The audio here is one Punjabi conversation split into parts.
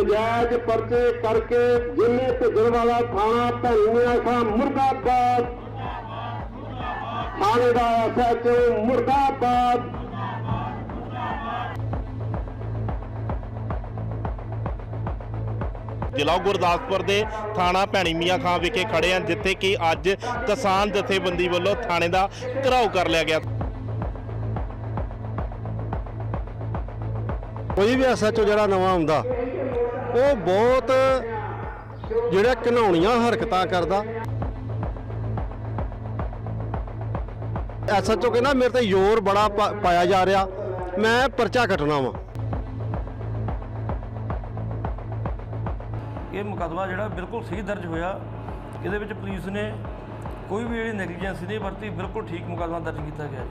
ਨਜਾਇਜ਼ ਪਰਚੇ ਕਰਕੇ ਜਿੰਨੇ ਭੇਜਣ ਵਾਲਾ ਥਾਣਾ ਭੰਨਿਆ ਖਾਂ ਮੁਰਦਾਬਾਦ। ਥਾਣੇ ਦਾ ਐਸਐਚਓ ਮੁਰਦਾਬਾਦ। ਜ਼ਿਲ੍ਹਾ ਗੁਰਦਾਸਪੁਰ ਦੇ ਥਾਣਾ ਭੈਣੀ ਮੀਆਂ ਖਾਂ ਵਿਖੇ ਖੜੇ ਹਾਂ ਜਿੱਥੇ ਕਿ ਅੱਜ ਕਿਸਾਨ ਜਥੇਬੰਦੀ ਵੱਲੋਂ ਥਾਣੇ ਦਾ ਘਰਾਓ ਕਰ ਲਿਆ ਗਿਆ। ਕੋਈ ਵੀ ਐਸਐਚਓ ਜਿਹੜਾ ਨਵਾਂ ਆਉਂਦਾ ਉਹ ਬਹੁਤ ਜਿਹੜਾ ਘਿਨਾਉਣੀਆਂ ਹਰਕਤਾਂ ਕਰਦਾ। ਐਸਐਚਓ ਕਹਿੰਦਾ, ਮੇਰੇ ਤੇ ਜ਼ੋਰ ਬੜਾ ਪਾਇਆ ਜਾ ਰਿਹਾ। ਮੈਂ ਪਰਚਾ ਕੱਟਣਾ ਵਾਂ। ਇਹ ਮੁਕੱਦਮਾ ਜਿਹੜਾ ਬਿਲਕੁਲ ਸਹੀ ਦਰਜ ਹੋਇਆ। ਇਹਦੇ ਵਿੱਚ ਪੁਲਿਸ ਨੇ ਕੋਈ ਵੀ ਜਿਹੜੀ ਨੈਗਲੀਜੈਂਸੀ ਨਹੀਂ ਵਰਤੀ, ਬਿਲਕੁਲ ਠੀਕ ਮੁਕੱਦਮਾ ਦਰਜ ਕੀਤਾ ਗਿਆ।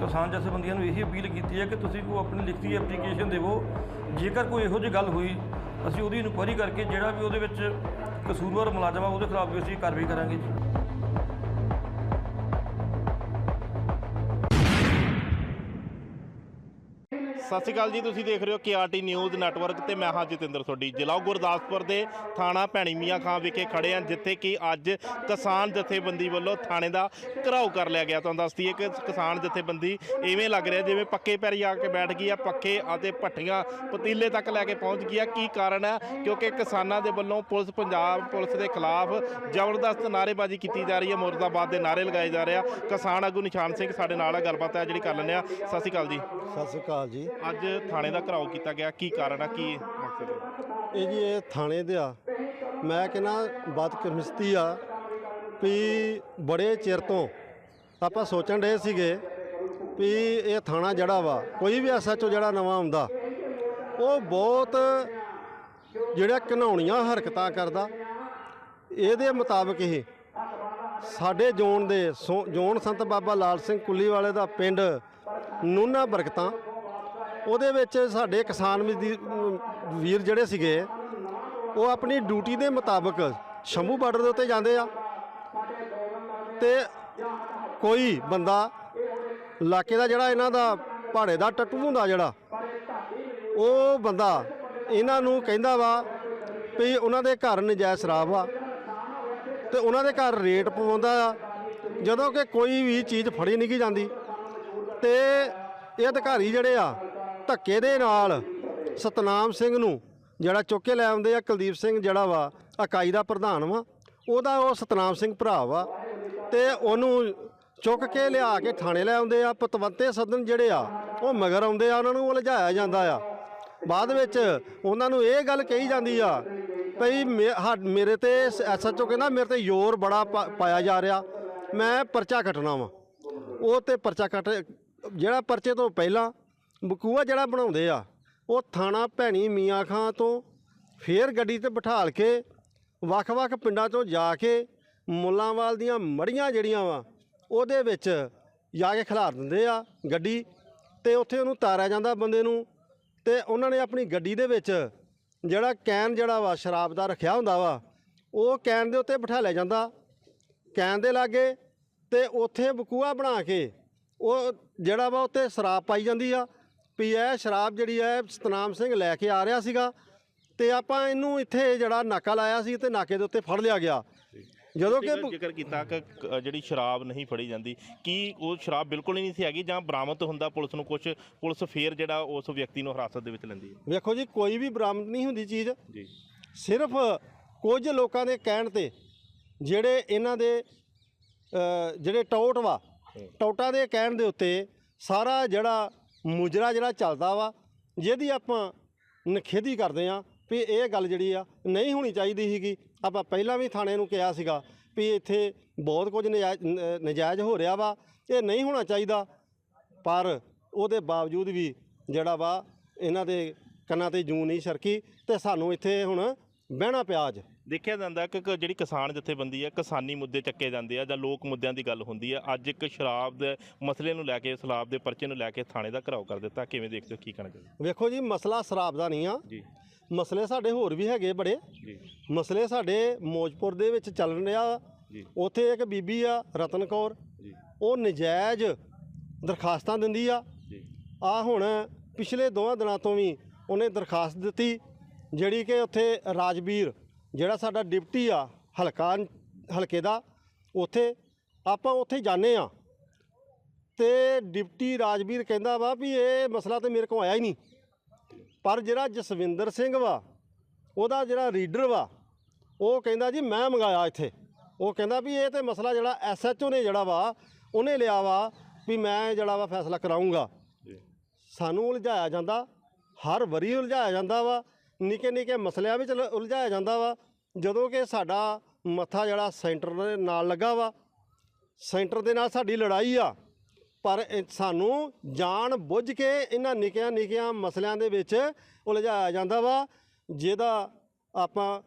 ਕਿਸਾਨ ਜਥੇਬੰਦੀਆਂ ਨੂੰ ਇਹੀ ਅਪੀਲ ਕੀਤੀ ਹੈ ਕਿ ਤੁਸੀਂ ਕੋਈ ਆਪਣੀ ਲਿਖਤੀ ਐਪਲੀਕੇਸ਼ਨ ਦੇਵੋ। ਜੇਕਰ ਕੋਈ ਇਹੋ ਜਿਹੀ ਗੱਲ ਹੋਈ, ਅਸੀਂ ਉਹਦੀ ਇਨਕੁਆਇਰੀ ਕਰਕੇ ਜਿਹੜਾ ਵੀ ਉਹਦੇ ਵਿੱਚ ਕਸੂਰਵਾਰ ਮੁਲਾਜ਼ਮ ਆ, ਉਹਦੇ ਖਿਲਾਫ ਵੀ ਅਸੀਂ ਕਾਰਵਾਈ ਕਰਾਂਗੇ ਜੀ। ਸਤਿ ਸ਼੍ਰੀ ਅਕਾਲ ਜੀ, ਤੁਸੀਂ ਦੇਖ ਰਹੇ ਹੋ ਕੇਆਰਟੀ ਨਿਊਜ਼ ਨੈਟਵਰਕ ਤੇ ਮੈਂ ਹਾਂ ਜਤਿੰਦਰ ਸੋਢੀ। ਜ਼ਿਲ੍ਹਾ ਗੁਰਦਾਸਪੁਰ ਦੇ ਥਾਣਾ ਭੈਣੀ ਮੀਆਂ ਖਾਂ ਵਿਖੇ ਖੜੇ ਹਾਂ, ਜਿੱਥੇ ਕਿ ਅੱਜ ਕਿਸਾਨ ਜਥੇਬੰਦੀ ਵੱਲੋਂ ਥਾਣੇ ਦਾ ਘਰਾਓ ਕਰ ਲਿਆ ਗਿਆ। ਤੁਹਾਨੂੰ ਦੱਸਦੀ ਹੈ ਕਿ ਕਿਸਾਨ ਜਥੇਬੰਦੀ ਐਵੇਂ ਲੱਗ ਰਿਹਾ, ਜਿਵੇਂ ਪੱਕੇ ਪੈਰੀ ਆ ਕੇ ਬੈਠ ਗਈ ਆ ਪੱਕੇ ਅਤੇ ਭੱਠੀਆਂ ਪਤੀਲੇ ਤੱਕ ਲੈ ਕੇ ਪਹੁੰਚ ਗਈ ਆ। ਕੀ ਕਾਰਨ ਹੈ ਕਿਉਂਕਿ ਕਿਸਾਨਾਂ ਦੇ ਵੱਲੋਂ ਪੁਲਿਸ, ਪੰਜਾਬ ਪੁਲਿਸ ਦੇ ਖਿਲਾਫ ਜ਼ਬਰਦਸਤ ਨਾਅਰੇਬਾਜ਼ੀ ਕੀਤੀ ਜਾ ਰਹੀ ਹੈ। ਮੁਰਦਾਬਾਦ ਦੇ ਨਾਅਰੇ ਲਗਾਏ ਜਾ ਰਹੇ ਆ। ਕਿਸਾਨ ਆਗੂ ਨਿਸ਼ਾਨ ਸਿੰਘ ਸਾਡੇ ਨਾਲ ਗੱਲਬਾਤ ਹੈ ਜਿਹੜੀ ਕਰ ਲੈਂਦੇ ਆ। ਸਤਿ ਸ਼੍ਰੀ ਅਕਾਲ ਜੀ। ਸਤਿ ਸ਼੍ਰੀ ਅਕਾਲ ਜੀ। ਅੱਜ ਥਾਣੇ ਦਾ ਘਰਾਓ ਕੀਤਾ ਗਿਆ। ਕੀ ਕਾਰਨ ਆ? ਕੀ ਮਕਸਦ ਹੈ ਇਹ ਜੀ, ਇਹ ਥਾਣੇ ਦੇ ਆ। ਮੈਂ ਕਹਿੰਦਾ ਬਦਕਿਸਮਤੀ ਆ ਵੀ ਬੜੇ ਚਿਰ ਤੋਂ ਆਪਾਂ ਸੋਚਣ ਰਹੇ ਸੀਗੇ ਵੀ ਇਹ ਥਾਣਾ ਜਿਹੜਾ ਵਾ, ਕੋਈ ਵੀ ਐਸਐਚਓ ਜਿਹੜਾ ਨਵਾਂ ਆਉਂਦਾ, ਉਹ ਬਹੁਤ ਜਿਹੜਾ ਘਿਨਾਉਣੀਆਂ ਹਰਕਤਾਂ ਕਰਦਾ। ਇਹਦੇ ਮੁਤਾਬਕ ਇਹ ਸਾਡੇ ਜ਼ੋਨ ਦੇ ਸੋ- ਜ਼ੋਨ ਸੰਤ ਬਾਬਾ ਲਾਲ ਸਿੰਘ ਕੁੱਲੀ ਵਾਲੇ ਦਾ ਪਿੰਡ ਨੂਨਾ ਬਰਕਤਾਂ ਉਹਦੇ ਵਿੱਚ ਸਾਡੇ ਕਿਸਾਨ ਮਜ਼ਦੀ- ਵੀਰ ਜਿਹੜੇ ਸੀਗੇ, ਉਹ ਆਪਣੀ ਡਿਊਟੀ ਦੇ ਮੁਤਾਬਕ ਸ਼ੰਭੂ ਬਾਰਡਰ ਦੇ ਉੱਤੇ ਜਾਂਦੇ ਆ। ਤੇ ਕੋਈ ਬੰਦਾ ਇਲਾਕੇ ਦਾ ਜਿਹੜਾ ਇਹਨਾਂ ਦਾ ਪਹਾੜੇ ਦਾ ਟੱਟੂ ਹੁੰਦਾ ਜਿਹੜਾ, ਉਹ ਬੰਦਾ ਇਹਨਾਂ ਨੂੰ ਕਹਿੰਦਾ ਵਾ ਵੀ ਉਹਨਾਂ ਦੇ ਘਰ ਨਜਾਇਜ਼ ਸ਼ਰਾਬ ਆ ਤੇ ਉਹਨਾਂ ਦੇ ਘਰ ਰੇਟ ਪਵਾਉਂਦਾ ਆ, ਜਦੋਂ ਕਿ ਕੋਈ ਵੀ ਚੀਜ਼ ਫੜੀ ਨਹੀਂ ਗੀ ਜਾਂਦੀ। ਤੇ ਇਹ ਅਧਿਕਾਰੀ ਜਿਹੜੇ ਆ ਧੱਕੇ ਦੇ ਨਾਲ ਸਤਨਾਮ ਸਿੰਘ ਨੂੰ ਜਿਹੜਾ ਚੁੱਕ ਕੇ ਲੈ ਆਉਂਦੇ ਆ, ਕੁਲਦੀਪ ਸਿੰਘ ਜਿਹੜਾ ਵਾ, ਇਕਾਈ ਦਾ ਪ੍ਰਧਾਨ ਵਾ, ਉਹਦਾ ਉਹ ਸਤਨਾਮ ਸਿੰਘ ਭਰਾ ਵਾ ਤੇ ਉਹਨੂੰ ਚੁੱਕ ਕੇ ਲਿਆ ਕੇ ਥਾਣੇ ਲੈ ਆਉਂਦੇ ਆ, ਪਤਵੰਤੇ ਸਦਨ ਜਿਹੜੇ ਆ, ਉਹ ਮਗਰ ਆਉਂਦੇ ਆ, ਉਹਨਾਂ ਨੂੰ ਲਿਜਾਇਆ ਜਾਂਦਾ ਆ। ਬਾਅਦ ਵਿੱਚ ਉਹਨਾਂ ਨੂੰ ਇਹ ਗੱਲ ਕਹੀ ਜਾਂਦੀ ਆ, ਭਈ ਮੇ- ਹਾ- ਮੇਰੇ ਤੇ ਐਸਐਚਓ ਕਹਿੰਦਾ, ਮੇਰੇ ਤੇ ਜ਼ੋਰ ਬੜਾ ਪਾ- ਪਾਇਆ ਜਾ ਰਿਹਾ, ਮੈਂ ਪਰਚਾ ਕੱਟਣਾ ਵਾ। ਉਹ ਤੇ ਪਰਚਾ ਕੱਟ, ਜਿਹੜਾ ਪਰਚੇ ਤੋਂ ਪਹਿਲਾਂ ਬਕੂਆ ਜਿਹੜਾ ਬਣਾਉਂਦੇ ਆ, ਉਹ ਥਾਣਾ ਭੈਣੀ ਮੀਆਂ ਖਾਂ ਤੋਂ ਫੇਰ ਗੱਡੀ ਤੇ ਬਿਠਾਲ ਕੇ ਵੱਖ-ਵੱਖ ਪਿੰਡਾਂ ਤੋਂ ਜਾ ਕੇ ਮੁੱਲਾਂਵਾਲ ਦੀਆਂ ਮੜੀਆਂ ਜਿਹੜੀਆਂ ਵਾ, ਉਹਦੇ ਵਿੱਚ ਜਾ ਕੇ ਖਿਲਾਰ ਦਿੰਦੇ ਆ ਗੱਡੀ ਤੇ ਉੱਥੇ ਉਹਨੂੰ ਤਾਰਿਆ ਜਾਂਦਾ ਬੰਦੇ ਨੂੰ ਤੇ ਉਹਨਾਂ ਨੇ ਆਪਣੀ ਗੱਡੀ ਦੇ ਵਿੱਚ ਜਿਹੜਾ ਕੈਨ ਜਿਹੜਾ ਵਾ, ਸ਼ਰਾਬ ਦਾ ਰੱਖਿਆ ਹੁੰਦਾ ਵਾ, ਉਹ ਕੈਨ ਦੇ ਉੱਤੇ ਬਿਠਾ ਲਿਆ ਜਾਂਦਾ। ਕੈਨ ਦੇ ਲਾਗੇ ਤੇ ਉੱਥੇ ਬਕੂਆ ਬਣਾ ਕੇ ਉਹ ਜਿਹੜਾ ਵਾ ਉੱਤੇ ਸ਼ਰਾਬ ਪਾਈ ਜਾਂਦੀ ਆ ਵੀ ਇਹ ਸ਼ਰਾਬ ਜਿਹੜੀ ਹੈ ਸਤਨਾਮ ਸਿੰਘ ਲੈ ਕੇ ਆ ਰਿਹਾ ਸੀਗਾ ਤੇ ਆਪਾਂ ਇਹਨੂੰ ਇੱਥੇ ਜਿਹੜਾ ਨਾਕਾ ਲਾਇਆ ਸੀ ਤੇ ਨਾਕੇ ਦੇ ਉੱਤੇ ਫੜ ਲਿਆ ਗਿਆ। ਜਦੋਂ ਕਿ ਜ਼ਿਕਰ- ਕੀਤਾ ਕਿ ਜਿਹੜੀ ਸ਼ਰਾਬ ਨਹੀਂ ਫੜੀ ਜਾਂਦੀ ਕੀ ਉਹ ਸ਼ਰਾਬ ਬਿਲਕੁਲ ਹੀ ਨਹੀਂ ਸੀ ਹੈਗੀ ਜਾਂ ਬਰਾਮਦ ਹੁੰਦਾ ਪੁਲਿਸ ਨੂੰ ਕੁਝ ਪੁਲਿਸ ਫੇਰ ਜਿਹੜਾ ਉਸ ਵਿਅਕਤੀ ਨੂੰ ਹਿਰਾਸਤ ਦੇ ਵਿੱਚ ਲੈਂਦੀ ਹੈ? ਵੇਖੋ ਜੀ ਕੋਈ ਵੀ ਬਰਾਮਦ ਨਹੀਂ ਹੁੰਦੀ ਚੀਜ਼। ਜੀ। ਸਿਰਫ ਕੁਝ ਲੋਕਾਂ ਦੇ ਕਹਿਣ ਤੇ ਜਿਹੜੇ ਇਹਨਾਂ ਦੇ ਜਿਹੜੇ ਟੌਟ ਵਾ ਟੌਟਾਂ ਦੇ ਕਹਿਣ ਦੇ ਉੱਤੇ ਸਾਰਾ ਜਿਹੜਾ ਮੁਜਰਾ ਜਿਹੜਾ ਚੱਲਦਾ ਵਾ, ਜਿਹਦੀ ਆਪਾਂ ਨਖੇਦੀ ਕਰਦੇ ਆ ਵੀ ਇਹ ਗੱਲ ਜਿਹੜੀ ਆ ਨਹੀਂ ਹੋਣੀ ਚਾਹੀਦੀ ਸੀਗੀ। ਆਪਾਂ ਪਹਿਲਾਂ ਵੀ ਥਾਣੇ ਨੂੰ ਕਿਹਾ ਸੀਗਾ ਵੀ ਇੱਥੇ ਬਹੁਤ ਕੁਝ ਨਜਾਇਜ਼ ਨਜਾਇਜ਼ ਹੋ ਰਿਹਾ ਵਾ, ਇਹ ਨਹੀਂ ਹੋਣਾ ਚਾਹੀਦਾ। ਪਰ ਉਹਦੇ ਬਾਵਜੂਦ ਵੀ ਜਿਹੜਾ ਵਾ, ਇਹਨਾਂ ਦੇ ਕੰਨਾਂ ਤੇ ਜੂੰ ਨਹੀਂ ਸਰਕੀ ਤੇ ਸਾਨੂੰ ਇੱਥੇ ਹੁਣ ਬਹਿਣਾ ਪਿਆ ਅੱਜ। ਦੇਖਿਆ ਜਾਂਦਾ ਕਿ ਕ- ਜਿਹੜੀ ਕਿਸਾਨ ਜਥੇਬੰਦੀ ਹੈ ਕਿਸਾਨੀ ਮੁੱਦੇ ਚੱਕੇ ਜਾਂਦੇ ਆ ਜਾਂ ਲੋਕ ਮੁੱਦਿਆਂ ਦੀ ਗੱਲ ਹੁੰਦੀ ਹੈ ਅੱਜ ਇੱਕ ਸ਼ਰਾਬ ਦੇ ਮਸਲੇ ਨੂੰ ਲੈ ਕੇ ਸ਼ਰਾਬ ਦੇ ਪਰਚੇ ਨੂੰ ਲੈ ਕੇ ਥਾਣੇ ਦਾ ਘਰਾਓ ਕਰ ਦਿੱਤਾ। ਕਿਵੇਂ ਦੇਖਦੇ ਹੋ ਕੀ ਕਹਿਣਾ ਚਾਹੁੰਦੇ ਵੇਖੋ ਜੀ ਮਸਲਾ ਸ਼ਰਾਬ ਦਾ ਨਹੀਂ ਆ। ਜੀ। ਮਸਲੇ ਸਾਡੇ ਹੋਰ ਵੀ ਹੈਗੇ ਬੜੇ। ਜੀ। ਮਸਲੇ ਸਾਡੇ ਮੌਜਪੁਰ ਦੇ ਵਿੱਚ ਚੱਲ ਰਿਹਾ। ਜੀ। ਉੱਥੇ ਇੱਕ ਬੀਬੀ ਆ ਰਤਨ ਕੌਰ। ਜੀ। ਉਹ ਨਜਾਇਜ਼ ਦਰਖਾਸਤਾਂ ਦਿੰਦੀ ਆ। ਜੀ। ਆ ਹੁਣ ਪਿਛਲੇ ਦੋਵਾਂ ਦਿਨਾਂ ਤੋਂ ਵੀ ਉਹਨੇ ਦਰਖਾਸਤ ਦਿੱਤੀ ਜਿਹੜੀ ਕਿ ਉੱਥੇ ਰਾਜਵੀਰ ਜਿਹੜਾ ਸਾਡਾ ਡਿਪਟੀ ਆ ਹਲਕਾ ਹਲਕੇ ਦਾ ਉੱਥੇ ਆਪਾਂ ਉੱਥੇ ਜਾਂਦੇ ਆ ਤੇ ਡਿਪਟੀ ਰਾਜਵੀਰ ਕਹਿੰਦਾ ਵਾ ਵੀ ਇਹ ਮਸਲਾ ਤੇ ਮੇਰੇ ਕੋਲ ਆਇਆ ਹੀ ਨਹੀਂ। ਪਰ ਜਿਹੜਾ ਜਸਵਿੰਦਰ ਸਿੰਘ ਵਾ ਉਹਦਾ ਜਿਹੜਾ ਰੀਡਰ ਵਾ ਉਹ ਕਹਿੰਦਾ ਜੀ ਮੈਂ ਮੰਗਾਇਆ ਇੱਥੇ। ਉਹ ਕਹਿੰਦਾ ਵੀ ਇਹ ਤੇ ਮਸਲਾ ਜਿਹੜਾ ਐਸਐਚਓ ਨੇ ਜਿਹੜਾ ਵਾ ਉਹਨੇ ਲਿਆ ਵਾ ਵੀ ਮੈਂ ਜਿਹੜਾ ਵਾ ਫੈਸਲਾ ਕਰਾਉਂਗਾ ਸਾਨੂੰ ਉਲਝਾਇਆ ਜਾਂਦਾ ਹਰ ਵਾਰੀ ਉਲਝਾਇਆ ਜਾਂਦਾ ਵਾ। ਨਿੱਕੇ ਨਿੱਕੇ ਮਸਲਿਆਂ ਵਿੱਚ ਲ- ਉਲਝਾਇਆ ਜਾਂਦਾ ਵਾ, ਜਦੋਂ ਕਿ ਸਾਡਾ ਮੱਥਾ ਜਿਹੜਾ ਸੈਂਟਰ ਦੇ ਨਾਲ ਲੱਗਾ ਵਾ, ਸੈਂਟਰ ਦੇ ਨਾਲ ਸਾਡੀ ਲੜਾਈ ਆ, ਪਰ ਇਹ ਸਾਨੂੰ ਜਾਣ ਬੁੱਝ ਕੇ ਇਹਨਾਂ ਨਿੱਕੀਆਂ ਨਿੱਕੀਆਂ ਮਸਲਿਆਂ ਦੇ ਵਿੱਚ ਉਲਝਾਇਆ ਜਾਂਦਾ ਵਾ, ਜਿਹਦਾ ਆਪਾਂ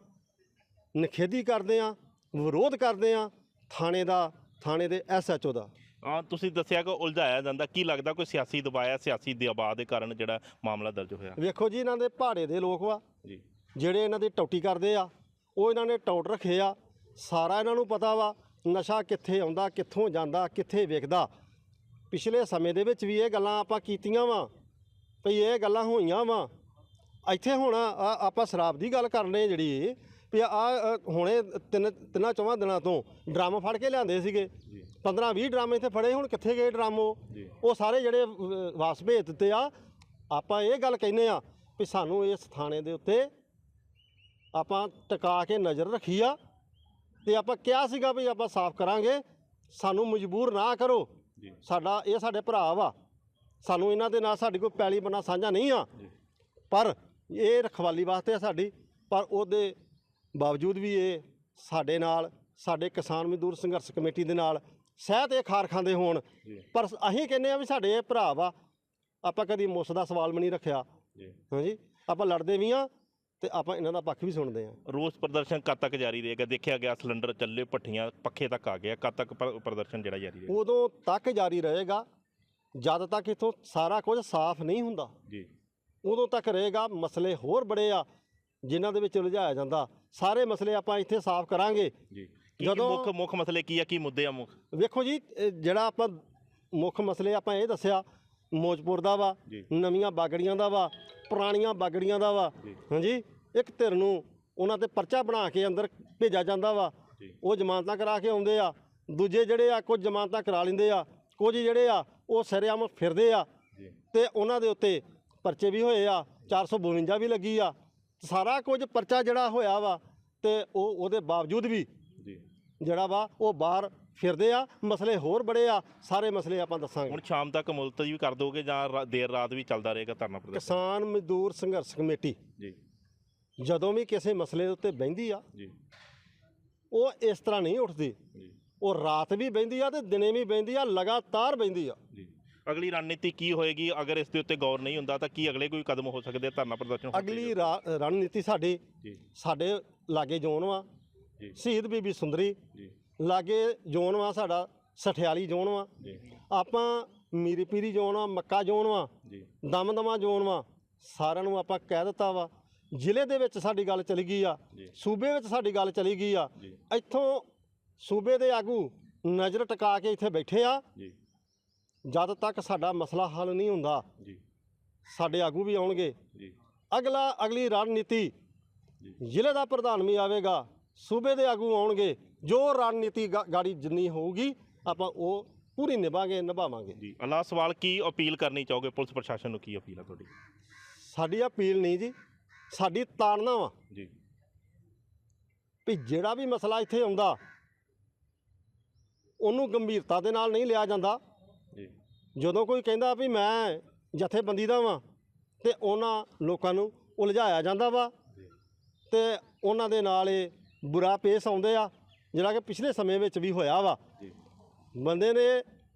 ਨਿਖੇਧੀ ਕਰਦੇ ਆ, ਵਿਰੋਧ ਕਰਦੇ ਆ ਥਾਣੇ ਦਾ, ਥਾਣੇ ਦੇ ਐਸਐਚਓ ਦਾ। ਆ ਤੁਸੀਂ ਦੱਸਿਆ ਕਿ ਉਲਝਾਇਆ ਜਾਂਦਾ। ਕੀ ਲੱਗਦਾ ਕੋਈ ਸਿਆਸੀ ਦਬਾਅ ਸਿਆਸੀ ਦਬਾਅ ਦੇ ਕਾਰਨ ਜਿਹੜਾ ਮਾਮਲਾ ਦਰਜ ਹੋਇਆ? ਵੇਖੋ ਜੀ ਇਹਨਾਂ ਦੇ ਪਹਾੜੇ ਦੇ ਲੋਕ ਵਾ। ਜੀ। ਜਿਹੜੇ ਇਹਨਾਂ ਦੀ ਟੌਟੀ ਕਰਦੇ ਆ ਉਹ ਇਹਨਾਂ ਨੇ ਟੌਟ ਰੱਖੇ ਆ। ਸਾਰਾ ਇਹਨਾਂ ਨੂੰ ਪਤਾ ਵਾ ਨਸ਼ਾ ਕਿੱਥੇ ਆਉਂਦਾ ਕਿੱਥੋਂ ਜਾਂਦਾ ਕਿੱਥੇ ਵਿਕਦਾ। ਪਿਛਲੇ ਸਮੇਂ ਦੇ ਵਿੱਚ ਵੀ ਇਹ ਗੱਲਾਂ ਆਪਾਂ ਕੀਤੀਆਂ ਵਾ ਭਈ ਇਹ ਗੱਲਾਂ ਹੋਈਆਂ ਵਾ। ਇੱਥੇ ਹੁਣ ਆਪਾਂ ਸ਼ਰਾਬ ਦੀ ਗੱਲ ਕਰਨੇ ਜਿਹੜੀ ਵੀ ਆ ਹੁਣੇ ਤਿੰਨ ਤਿੰਨਾਂ ਚੌਵਾਂ ਦਿਨਾਂ ਤੋਂ ਡਰਮ ਫੜ ਕੇ ਲਿਆਂਦੇ ਸੀਗੇ। 15 20 ਡਰਮ ਇੱਥੇ ਫੜੇ ਹੁਣ ਕਿੱਥੇ ਗਏ ਡਰਮ? ਉਹ ਸਾਰੇ ਜਿਹੜੇ ਅ, ਵਾਪਸ ਭੇਜ ਦਿੱਤੇ ਆ। ਆਪਾਂ ਇਹ ਗੱਲ ਕਹਿੰਦੇ ਆ ਵੀ ਸਾਨੂੰ ਇਸ ਥਾਣੇ ਦੇ ਉੱਤੇ ਆਪਾਂ ਟਿਕਾ ਕੇ ਨਜ਼ਰ ਰੱਖੀ ਆ ਤੇ ਆਪਾਂ ਕਿਹਾ ਸੀਗਾ ਵੀ ਆਪਾਂ ਸਾਫ਼ ਕਰਾਂਗੇ। ਸਾਨੂੰ ਮਜਬੂਰ ਨਾ ਕਰੋ। ਸਾਡਾ ਇਹ ਸਾਡੇ ਭਰਾ ਵਾ। ਸਾਨੂੰ ਇਹਨਾਂ ਦੇ ਨਾਲ ਸਾਡੀ ਕੋਈ ਪੈਲੀ ਬਣਾ ਸਾਂਝਾ ਨਹੀਂ ਆ। ਪਰ ਇਹ ਰਖਵਾਲੀ ਵਾਸਤੇ ਆ ਸਾਡੀ। ਪਰ ਉਹਦੇ ਬਾਵਜੂਦ ਵੀ ਇਹ ਸਾਡੇ ਨਾਲ ਸਾਡੇ ਕਿਸਾਨ ਮਜ਼ਦੂਰ ਸੰਘਰਸ਼ ਕਮੇਟੀ ਦੇ ਨਾਲ ਸਹਿ ਤੇ ਖਾਰ ਖਾਂਦੇ ਹੋਣ। ਪਰ ਅਸੀਂ ਕਹਿੰਦੇ ਆ ਵੀ ਸਾਡੇ ਇਹ ਭਰਾ ਵਾ ਆਪਾਂ ਕਦੀ ਮੁੱਸ ਦਾ ਸਵਾਲ ਵੀ ਨਹੀਂ ਰੱਖਿਆ। ਹਾਂਜੀ? ਆਪਾਂ ਲੜਦੇ ਵੀ ਆ ਤੇ ਆਪਾਂ ਇਹਨਾਂ ਦਾ ਪੱਖ ਵੀ ਸੁਣਦੇ ਆ ਰੋਸ ਪ੍ਰਦਰਸ਼ਨ ਕਦ ਤੱਕ ਜਾਰੀ ਰਹੇਗਾ ਦੇਖਿਆ ਗਿਆ ਸਿਲੰਡਰ ਚੱਲੇ ਪੱਠੀਆਂ ਪੱਖੇ ਤੱਕ ਆ ਗਿਆ? ਕਦ ਤੱਕ ਪ੍ਰਦਰਸ਼ਨ ਜਿਹੜਾ ਜਾਰੀ ਰਹੇਗਾ ਉਦੋਂ ਤੱਕ ਜਾਰੀ ਰਹੇਗਾ। ਜਦ ਤੱਕ ਇਥੋਂ ਸਾਰਾ ਕੁਝ ਸਾਫ਼ ਨਹੀਂ ਹੁੰਦਾ। ਜੀ। ਉਦੋਂ ਤੱਕ ਰਹੇਗਾ ਮਸਲੇ ਹੋਰ ਬੜੇ ਆ ਜਿਨ੍ਹਾਂ ਦੇ ਵਿੱਚ ਉਲਝਾਇਆ ਜਾਂਦਾ। ਸਾਰੇ ਮਸਲੇ ਆਪਾਂ ਇੱਥੇ ਸਾਫ਼ ਕਰਾਂਗੇ। ਜੀ। ਜਦੋਂ- ਮੁੱਖ ਮੁੱਖ ਮਸਲੇ ਕੀ ਆ ਕੀ ਮੁੱਦੇ ਆ ਮੁੱਖ? ਵੇਖੋ ਜੀ ਇਹ ਜਿਹੜਾ ਆਪਾਂ ਮੁੱਖ ਮਸਲੇ ਆਪਾਂ ਇਹ ਦੱਸਿਆ ਮੋਜਪੁਰ ਦਾ ਵਾ ਜੀ। ਨਵੀਆਂ ਬਾਗੜੀਆਂ ਦਾ ਵਾ ਪੁਰਾਣੀਆਂ ਬਾਗੜੀਆਂ ਦਾ ਵਾ ਹਾਂਜੀ? ਇੱਕ ਧਿਰ ਨੂੰ ਉਹਨਾਂ ਤੇ ਪਰਚਾ ਬਣਾ ਕੇ ਅੰਦਰ ਭੇਜਿਆ ਜਾਂਦਾ ਵਾ। ਉਹ ਜ਼ਮਾਨਤਾਂ ਕਰਾ ਕੇ ਆਉਂਦੇ ਆ। ਦੂਜੇ ਜਿਹੜੇ ਆ ਕੁਝ ਜ਼ਮਾਨਤਾਂ ਕਰਾ ਲੈਂਦੇ ਆ। ਕੁਝ ਜਿਹੜੇ ਆ ਉਹ ਸਰੇਆਮ ਫਿਰਦੇ ਆ। ਤੇ ਉਹਨਾਂ ਦੇ ਉੱਤੇ ਪਰਚੇ ਵੀ ਹੋਏ ਆ 452 ਵੀ ਲੱਗੀ ਆ। ਸਾਰਾ ਕੁਝ ਪਰਚਾ ਜਿਹੜਾ ਹੋਇਆ ਵਾ ਤੇ ਉਹ ਉਹਦੇ ਬਾਵਜੂਦ ਵੀ ਜੀ ਜਿਹੜਾ ਵਾ ਉਹ ਬਾਹਰ ਫਿਰਦੇ ਆ ਮਸਲੇ ਹੋਰ ਬੜੇ ਆ ਸਾਰੇ ਮਸਲੇ ਆਪਾਂ ਦੱਸਾਂਗੇ। ਹੁਣ ਸ਼ਾਮ ਤੱਕ ਮੁਲਤਵੀ ਕਰ ਦੋਗੇ ਜਾਂ ਰਾ- ਦੇਰ ਰਾਤ ਵੀ ਚੱਲਦਾ ਰਹੇਗਾ ਧਰਨਾ ਪ੍ਰਦਰਸ਼ਨ? ਕਿਸਾਨ ਮਜ਼ਦੂਰ ਸੰਘਰਸ਼ ਕਮੇਟੀ। ਜੀ। ਜਦੋਂ ਵੀ ਕਿਸੇ ਮਸਲੇ ਦੇ ਉੱਤੇ ਬਹਿੰਦੀ ਆ ਜੀ। ਉਹ ਇਸ ਤਰ੍ਹਾਂ ਨਹੀਂ ਉੱਠਦੀ। ਜੀ। ਉਹ ਰਾਤ ਵੀ ਬਹਿੰਦੀ ਆ ਤੇ ਦਿਨੇ ਵੀ ਬਹਿੰਦੀ ਆ ਲਗਾਤਾਰ ਬਹਿੰਦੀ ਆ। ਜੀ। ਅਗਲੀ ਰਣਨੀਤੀ ਕੀ ਹੋਏਗੀ? ਅਗਰ ਇਸ ਦੇ ਉੱਤੇ ਗੌਰ ਨਹੀਂ ਹੁੰਦਾ ਤਾਂ ਕੀ ਅਗਲੇ ਕੋਈ ਕਦਮ ਹੋ ਸਕਦੇ ਆ ਧਰਨਾ ਪ੍ਰਦਰਸ਼ਨ ਹੋ ਅਗਲੀ ਰਾ- ਰਣਨੀਤੀ ਸਾਡੀ ਜੀ। ਸਾਡੇ ਲਾਗੇ ਜ਼ੋਨ ਵਾ। ਸ਼ਹੀਦ ਬੀਬੀ ਸੁੰਦਰੀ। ਜੀ। ਲਾਗੇ ਜ਼ੋਨ ਵਾ ਸਾਡਾ ਸਠਿਆਲੀ ਜ਼ੋਨ ਵਾ। ਜੀ। ਆਪਾਂ ਮੀਰੀ ਪੀਰੀ ਜ਼ੋਨ ਵਾ ਮੱਕਾ ਜ਼ੋਨ ਵਾ ਜੀ। ਦਮਦਮਾ ਜ਼ੋਨ ਵਾ ਸਾਰਿਆਂ ਨੂੰ ਆਪਾਂ ਕਹਿ ਦਿੱਤਾ ਵਾ। ਜ਼ਿਲ੍ਹੇ ਦੇ ਵਿੱਚ ਸਾਡੀ ਗੱਲ ਚਲੀ ਗਈ ਆ। ਸੂਬੇ ਵਿੱਚ ਸਾਡੀ ਗੱਲ ਚਲੀ ਗਈ ਆ। ਇੱਥੋਂ ਸੂਬੇ ਦੇ ਆਗੂ ਨਜ਼ਰ ਟਿਕਾ ਕੇ ਇੱਥੇ ਬੈਠੇ ਆ। ਜਦ ਤੱਕ ਸਾਡਾ ਮਸਲਾ ਹੱਲ ਨਹੀਂ ਹੁੰਦਾ ਸਾਡੇ ਆਗੂ ਵੀ ਆਉਣਗੇ। ਅਗਲਾ ਅਗਲੀ ਰਣਨੀਤੀ ਜ਼ਿਲ੍ਹੇ ਦਾ ਪ੍ਰਧਾਨ ਵੀ ਆਵੇਗਾ। ਸੂਬੇ ਦੇ ਆਗੂ ਆਉਣਗੇ ਜੋ ਰਣਨੀਤੀ ਗਾ- ਗਾੜੀ ਜਿੰਨੀ ਹੋਊਗੀ ਆਪਾਂ ਉਹ ਪੂਰੀ ਨਿਭਾਵਾਂਗੇ ਨਿਭਾਵਾਂਗੇ। ਜੀ ਅਲਾ ਸਵਾਲ ਕੀ ਅਪੀਲ ਕਰਨੀ ਚਾਹੋਗੇ ਪੁਲਿਸ ਪ੍ਰਸ਼ਾਸਨ ਨੂੰ? ਕੀ ਅਪੀਲ ਆ ਤੁਹਾਡੀ? ਸਾਡੀ ਅਪੀਲ ਨਹੀਂ ਜੀ ਸਾਡੀ ਤਾੜਨਾ ਵਾ। ਜੀ। ਵੀ ਜਿਹੜਾ ਵੀ ਮਸਲਾ ਇੱਥੇ ਆਉਂਦਾ ਉਹਨੂੰ ਗੰਭੀਰਤਾ ਦੇ ਨਾਲ ਨਹੀਂ ਲਿਆ ਜਾਂਦਾ। ਜੀ। ਜਦੋਂ ਕੋਈ ਕਹਿੰਦਾ ਵੀ ਮੈਂ ਜਥੇਬੰਦੀ ਦਾ ਵਾਂ ਤੇ ਉਹਨਾਂ ਲੋਕਾਂ ਨੂੰ ਉਲਝਾਇਆ ਜਾਂਦਾ ਵਾ ਤੇ ਉਹਨਾਂ ਦੇ ਨਾਲ ਇਹ ਬੁਰਾ ਪੇਸ਼ ਆਉਂਦੇ ਆ ਜਿਹੜਾ ਕਿ ਪਿਛਲੇ ਸਮੇਂ ਵਿੱਚ ਵੀ ਹੋਇਆ ਵਾ। ਬੰਦੇ ਨੇ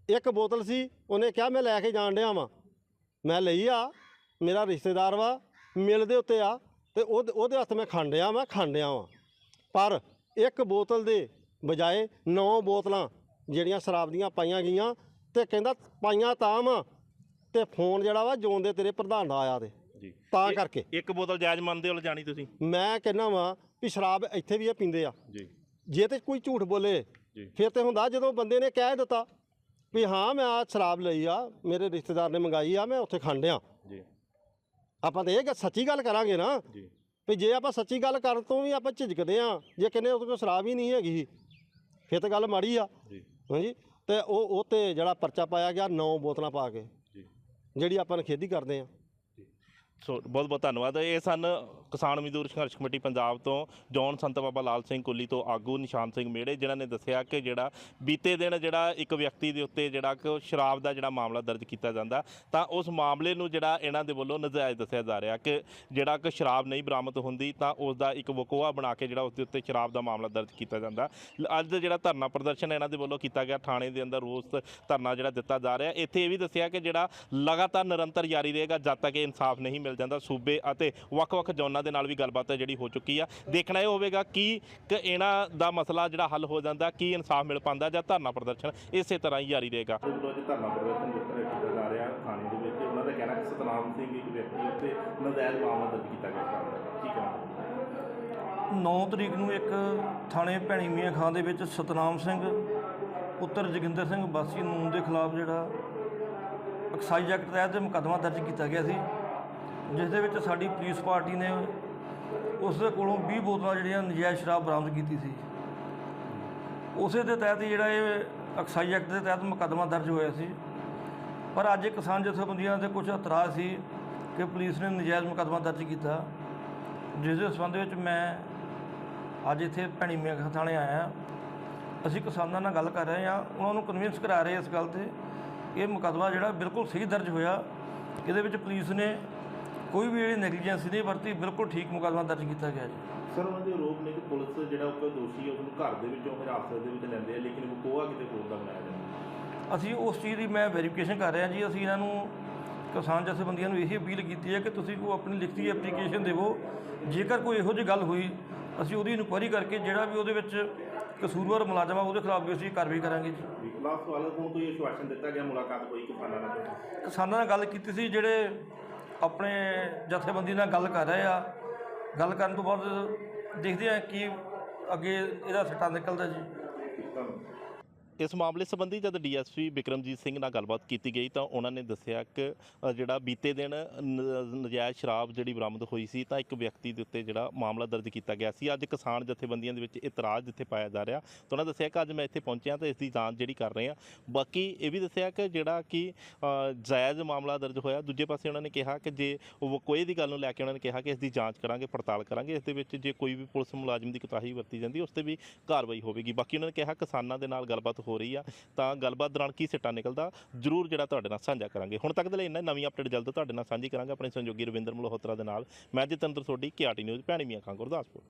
ਇੱਕ ਬੋਤਲ ਸੀ ਉਹਨੇ ਕਿਹਾ ਮੈਂ ਲੈ ਕੇ ਜਾਣ ਡਿਆ ਵਾਂ। ਮੈਂ ਲਈ ਆ ਮੇਰਾ ਰਿਸ਼ਤੇਦਾਰ ਵਾ ਮਿਲ ਦੇ ਉੱਤੇ ਆ ਤੇ ਉਹਦੇ ਉਹਦੇ ਹੱਥ ਮੈਂ ਖਾਂਡਿਆ ਮੈਂ ਖਾਂਡਿਆ ਵਾਂ। ਪਰ ਇੱਕ ਬੋਤਲ ਦੇ ਬਜਾਏ 9 ਬੋਤਲਾਂ ਜਿਹੜੀਆਂ ਸ਼ਰਾਬ ਦੀਆਂ ਪਾਈਆਂ ਗਈਆਂ ਤੇ ਕਹਿੰਦਾ ਪਾਈਆਂ ਤਾਂ ਵਾ। ਤੇ ਫੋਨ ਜਿਹੜਾ ਵਾ ਜੋਨ ਦੇ ਤੇਰੇ ਪ੍ਰਧਾਨ ਦਾ ਆਇਆ ਤੇ। ਜੀ। ਤਾਂ ਕਰਕੇ। ਇੱਕ ਬੋਤਲ ਜਾਇਜ਼ ਮੰਨਦੇ ਹੋ ਲਿਜਾਣੀ ਤੁਸੀਂ? ਮੈਂ ਕਹਿੰਦਾ ਵਾਂ ਵੀ ਸ਼ਰਾਬ ਇੱਥੇ ਵੀ ਇਹ ਪੀਂਦੇ ਆ। ਜੀ। ਜੇ ਤੇ ਕੋਈ ਝੂਠ ਬੋਲੇ ਜੀ। ਫਿਰ ਤੇ ਹੁੰਦਾ ਜਦੋਂ ਬੰਦੇ ਨੇ ਕਹਿ ਦਿੱਤਾ ਵੀ ਹਾਂ ਮੈਂ ਆ ਸ਼ਰਾਬ ਲਈ ਆ ਮੇਰੇ ਰਿਸ਼ਤੇਦਾਰ ਨੇ ਮੰਗਾਈ ਆ ਮੈਂ ਉੱਥੇ ਖਾਂਡਿਆ ਜੀ। ਆਪਾਂ ਤਾਂ ਇਹ ਸੱਚੀ ਗੱਲ ਕਰਾਂਗੇ ਨਾ ਜੀ। ਵੀ ਜੇ ਆਪਾਂ ਸੱਚੀ ਗੱਲ ਕਰਨ ਤੋਂ ਵੀ ਆਪਾਂ ਝਿਜਕਦੇ ਆ ਜੇ ਕਹਿੰਦੇ ਉਹਦੇ ਕੋਲ ਸ਼ਰਾਬ ਹੀ ਨਹੀਂ ਹੈਗੀ ਫਿਰ ਤਾਂ ਗੱਲ ਮਾੜੀ ਆ। ਜੀ। ਹਾਂਜੀ? ਤੇ ਉਹ ਉਹ ਤੇ ਜਿਹੜਾ ਪਰਚਾ ਪਾਇਆ ਗਿਆ 9 ਬੋਤਲਾਂ ਪਾ ਕੇ ਜੀ। ਜਿਹੜੀ ਆਪਾਂ ਨਖੇਦੀ ਕਰਦੇ ਆ। ਸੋ ਬਹੁਤ ਬਹੁਤ ਧੰਨਵਾਦ। ਇਹ ਸਨ ਕਿਸਾਨ ਮਜ਼ਦੂਰ ਸੰਘਰਸ਼ ਕਮੇਟੀ ਪੰਜਾਬ ਤੋਂ, ਜੌਨ ਸੰਤ ਬਾਬਾ ਲਾਲ ਸਿੰਘ ਕੁੱਲੀ ਤੋਂ ਆਗੂ ਨਿਸ਼ਾਨ ਸਿੰਘ ਮੇੜੇ, ਜਿਨ੍ਹਾਂ ਨੇ ਦੱਸਿਆ ਕਿ ਜਿਹੜਾ ਬੀਤੇ ਦਿਨ ਜਿਹੜਾ ਇੱਕ ਵਿਅਕਤੀ ਦੇ ਉੱਤੇ ਜਿਹੜਾ ਕਿ ਸ਼ਰਾਬ ਦਾ ਜਿਹੜਾ ਮਾਮਲਾ ਦਰਜ ਕੀਤਾ ਜਾਂਦਾ, ਤਾਂ ਉਸ ਮਾਮਲੇ ਨੂੰ ਜਿਹੜਾ ਇਹਨਾਂ ਦੇ ਵੱਲੋਂ ਨਜਾਇਜ਼ ਦੱਸਿਆ ਜਾ ਰਿਹਾ ਕਿ ਜਿਹੜਾ ਕਿ ਸ਼ਰਾਬ ਨਹੀਂ ਬਰਾਮਦ ਹੁੰਦੀ, ਤਾਂ ਉਸ ਦਾ ਇੱਕ ਵਕੋਆ ਬਣਾ ਕੇ ਜਿਹੜਾ ਉਸ ਦੇ ਉੱਤੇ ਸ਼ਰਾਬ ਦਾ ਮਾਮਲਾ ਦਰਜ ਕੀਤਾ ਜਾਂਦਾ। ਅੱਜ ਜਿਹੜਾ ਧਰਨਾ ਪ੍ਰਦਰਸ਼ਨ ਇਹਨਾਂ ਦੇ ਵੱਲੋਂ ਕੀਤਾ ਗਿਆ, ਥਾਣੇ ਦੇ ਅੰਦਰ ਰੋਸ ਧਰਨਾ ਜਿਹੜਾ ਦਿੱਤਾ ਜਾ ਰਿਹਾ। ਇੱਥੇ ਇਹ ਵੀ ਦੱਸਿਆ ਕਿ ਜਿਹੜਾ ਲਗਾਤਾਰ ਨਿਰੰਤਰ ਜਾਰੀ ਰਹੇਗਾ, ਜਦ ਤੱਕ ਇਹ ਇਨਸਾਫ ਨਹੀਂ ਮਿਲ ਜਾਂਦਾ ਸੂਬੇ ਅਤੇ ਵੱਖ-ਵੱਖ ਜ਼ੋਨਾਂ ਦੇ ਨਾਲ ਵੀ ਗੱਲਬਾਤ ਹੈ ਜਿਹੜੀ ਹੋ ਚੁੱਕੀ ਆ। ਦੇਖਣਾ ਇਹ ਹੋਵੇਗਾ ਕਿ ਕਿ ਇਹਨਾਂ ਦਾ ਮਸਲਾ ਜਿਹੜਾ ਹੱਲ ਹੋ ਜਾਂਦਾ ਕੀ ਇਨਸਾਫ ਮਿਲ ਪਾਉਂਦਾ ਜਾਂ ਧਰਨਾ ਪ੍ਰਦਰਸ਼ਨ ਇਸੇ ਤਰ੍ਹਾਂ ਹੀ ਜਾਰੀ ਰਹੇਗਾ। ਧਰਨਾ ਪ੍ਰਦਰਸ਼ਨ ਜਿਸ ਤਰ੍ਹਾਂ ਕੀਤਾ ਜਾ ਰਿਹਾ ਥਾਣੇ ਦੇ ਵਿੱਚ ਉਹਨਾਂ ਦਾ ਕਹਿਣਾ ਕਿ ਸਤਨਾਮ ਸਿੰਘ ਇੱਕ ਵਿਅਕਤੀ ਉੱਤੇ ਨਜਾਇਜ਼ ਮਾਮਲਾ ਦਰਜ ਕੀਤਾ ਗਿਆ। 9 ਤਰੀਕ ਨੂੰ ਇੱਕ ਥਾਣੇ ਭੈਣੀ ਮੀਆਂ ਖਾਂ ਦੇ ਵਿੱਚ ਸਤਨਾਮ ਸਿੰਘ ਪੁੱਤਰ ਜੋਗਿੰਦਰ ਸਿੰਘ ਵਾਸੀ ਨੂਨ ਦੇ ਖਿਲਾਫ ਜਿਹੜਾ ਐਕਸਾਈਜ਼ ਐਕਟ ਤਹਿਤ ਮੁਕੱਦਮਾ ਦਰਜ ਕੀਤਾ ਗਿਆ ਸੀ। ਜਿਸ ਦੇ ਵਿੱਚ ਸਾਡੀ ਪੁਲਿਸ ਪਾਰਟੀ ਨੇ ਉਸ ਦੇ ਕੋਲੋਂ 20 ਬੋਤਲਾਂ ਜਿਹੜੀਆਂ ਨਜਾਇਜ਼ ਸ਼ਰਾਬ ਬਰਾਮਦ ਕੀਤੀ ਸੀ। ਉਸੇ ਦੇ ਤਹਿਤ ਹੀ ਜਿਹੜਾ ਇਹ ਐਕਸਾਈਜ਼ ਐਕਟ ਦੇ ਤਹਿਤ ਮੁਕੱਦਮਾ ਦਰਜ ਹੋਇਆ ਸੀ। ਪਰ ਅੱਜ ਕਿਸਾਨ ਜਥੇਬੰਦੀਆਂ ਦੇ ਕੁਝ ਇਤਰਾਜ਼ ਸੀ ਕਿ ਪੁਲਿਸ ਨੇ ਨਜਾਇਜ਼ ਮੁਕੱਦਮਾ ਦਰਜ ਕੀਤਾ। ਜਿਸ ਦੇ ਸੰਬੰਧ ਵਿੱਚ ਮੈਂ ਅੱਜ ਇੱਥੇ ਭੈਣੀ ਮੇਖਾ ਥਾਣੇ ਆਇਆ। ਅਸੀਂ ਕਿਸਾਨਾਂ ਨਾਲ ਗੱਲ ਕਰ ਰਹੇ ਹਾਂ। ਉਹਨਾਂ ਨੂੰ ਕਨਵਿੰਸ ਕਰਾ ਰਹੇ ਇਸ ਗੱਲ ਤੇ। ਇਹ ਮੁਕੱਦਮਾ ਜਿਹੜਾ ਬਿਲਕੁਲ ਸਹੀ ਦਰਜ ਹੋਇਆ। ਇਹਦੇ ਵਿੱਚ ਪੁਲਿਸ ਨੇ ਕੋਈ ਵੀ ਜਿਹੜੀ ਨੈਗਲੀਜੈਂਸ ਨਹੀਂ ਵਰਤੀ ਬਿਲਕੁਲ ਠੀਕ ਮੁਕੱਦਮਾ ਦਰਜ ਕੀਤਾ ਗਿਆ ਜੀ। ਸਰ ਉਹਨਾਂ ਦੇ ਆਰੋਪ ਨੇ ਕਿ ਪੁਲਿਸ ਜਿਹੜਾ ਉੱਪਰ ਦੋਸ਼ੀ ਹੈ ਉਸ ਨੂੰ ਘਰ ਦੇ ਵਿੱਚੋਂ ਹਿਰਾਸਤ ਦੇ ਵਿੱਚ ਲੈਂਦੇ ਆ ਲੇਕਿਨ ਉਹ ਕੋਆ ਕਿਤੇ ਕੋਲ ਦਾ ਬਣਾਇਆ ਜਾਂਦਾ। ਅਸੀਂ ਉਸ ਚੀਜ਼ ਦੀ ਮੈਂ ਵੈਰੀਫਿਕੇਸ਼ਨ ਕਰ ਰਿਹਾ ਜੀ ਅਸੀਂ ਇਹਨਾਂ ਨੂੰ ਕਿਸਾਨ ਜਥੇਬੰਦੀਆਂ ਨੂੰ ਇਹੀ ਅਪੀਲ ਕੀਤੀ ਹੈ ਕਿ ਤੁਸੀਂ ਕੋਈ ਆਪਣੀ ਲਿਖਤੀ ਐਪਲੀਕੇਸ਼ਨ ਦੇਵੋ। ਜੇਕਰ ਕੋਈ ਇਹੋ ਜਿਹੀ ਗੱਲ ਹੋਈ ਅਸੀਂ ਉਹਦੀ ਇਨਕੁਆਇਰੀ ਕਰਕੇ ਜਿਹੜਾ ਵੀ ਉਹਦੇ ਵਿੱਚ ਕਸੂਰਵਾਰ ਮੁਲਾਜ਼ਮ ਆ ਉਹਦੇ ਖਿਲਾਫ ਵੀ ਅਸੀਂ ਕਾਰਵਾਈ ਕਰਾਂਗੇ ਜੀ। ਲਾਸਟ ਸਵਾਲ ਹੁਣ ਕੋਈ ਆਸ਼ਵਾਸਨ ਦਿੱਤਾ ਗਿਆ ਮੁਲਾਕਾਤ ਹੋਈ ਕਿਸਾਨਾਂ ਨਾਲ। ਕਿਸਾਨਾਂ ਨਾਲ ਗੱਲ ਕੀਤੀ ਸੀ ਜਿਹੜੇ ਆਪਣੇ ਜਥੇਬੰਦੀ ਨਾਲ ਗੱਲ ਕਰ ਰਹੇ ਆ। ਗੱਲ ਕਰਨ ਤੋਂ ਬਾਅਦ ਦੇਖਦੇ ਆ ਕੀ ਅੱਗੇ ਇਹਦਾ ਸੱਟਾ ਨਿਕਲਦਾ ਜੀ। ਇਸ ਮਾਮਲੇ ਸੰਬੰਧੀ ਜਦ ਡੀਐਸਪੀ ਵਿਕਰਮਜੀਤ ਸਿੰਘ ਨਾਲ ਗੱਲਬਾਤ ਕੀਤੀ ਗਈ ਤਾਂ ਉਹਨਾਂ ਨੇ ਦੱਸਿਆ ਕਿ ਜਿਹੜਾ ਬੀਤੇ ਦਿਨ ਨ- ਨਜਾਇਜ਼ ਸ਼ਰਾਬ ਜਿਹੜੀ ਬਰਾਮਦ ਹੋਈ ਸੀ ਤਾਂ ਇੱਕ ਵਿਅਕਤੀ ਦੇ ਉੱਤੇ ਜਿਹੜਾ ਮਾਮਲਾ ਦਰਜ ਕੀਤਾ ਗਿਆ ਸੀ। ਅੱਜ ਕਿਸਾਨ ਜਥੇਬੰਦੀਆਂ ਦੇ ਵਿੱਚ ਇਤਰਾਜ਼ ਜਿੱਥੇ ਪਾਇਆ ਜਾ ਰਿਹਾ। ਤਾਂ ਉਹਨਾਂ ਦੱਸਿਆ ਕਿ ਅੱਜ ਮੈਂ ਇੱਥੇ ਪਹੁੰਚਿਆ ਤਾਂ ਇਸ ਦੀ ਜਾਂਚ ਜਿਹੜੀ ਕਰ ਰਹੇ ਆ ਬਾਕੀ ਇਹ ਵੀ ਦੱਸਿਆ ਕਿ ਜਿਹੜਾ ਕਿ ਜਾਇਜ਼ ਮਾਮਲਾ ਦਰਜ ਹੋਇਆ। ਦੂਜੇ ਪਾਸੇ ਉਹਨਾਂ ਨੇ ਕਿਹਾ ਕਿ ਜੇ ਉਹ ਕੋਈ ਦੀ ਗੱਲ ਨੂੰ ਲੈ ਕੇ ਉਹਨਾਂ ਨੇ ਕਿਹਾ ਕਿ ਇਸ ਦੀ ਜਾਂਚ ਕਰਾਂਗੇ, ਪੜਤਾਲ ਕਰਾਂਗੇ, ਇਸ ਦੇ ਵਿੱਚ ਜੇ ਕੋਈ ਵੀ ਪੁਲਿਸ ਮੁਲਾਜ਼ਮ ਦੀ ਕੁਤਾਹੀ ਵਰਤੀ ਜਾਂਦੀ, ਉਸ ਤੇ ਵੀ ਕਾਰਵਾਈ ਹੋਵੇਗੀ। ਬਾਕੀ ਉਹਨਾਂ ਨੇ ਕਿਹਾ ਕਿਸਾਨਾਂ ਦੇ ਨਾਲ ਗੱਲਬਾਤ ਹੋ ਰਹੀ ਆ, ਤਾਂ ਗੱਲਬਾਤ ਦੌਰਾਨ ਕੀ ਸਿੱਟਾ ਨਿਕਲਦਾ? ਜ਼ਰੂਰ ਜਿਹੜਾ ਤੁਹਾਡੇ ਨਾਲ ਸਾਂਝਾ ਕਰਾਂਗੇ। ਹੁਣ ਤੱਕ ਦੇ ਲਈ ਇੰਨਾ ਨਵੀਂ ਅਪਡੇਟ ਜਲਦ ਤੁਹਾਡੇ ਨਾਲ ਸਾਂਝੀ ਕਰਾਂਗੇ। ਆਪਣੇ ਸਹਿਯੋਗੀ ਰਵਿੰਦਰ ਮਲਹੋਤਰਾ ਦੇ ਨਾਲ, ਮੈਂ ਜਤਿੰਦਰ ਸੋਢੀ ਕਿਆਟੀ ਨਿਊਜ਼, ਭੈਣੀ ਮੀਆਂ ਖਾਂ, ਗੁਰਦਾਸਪੁਰ।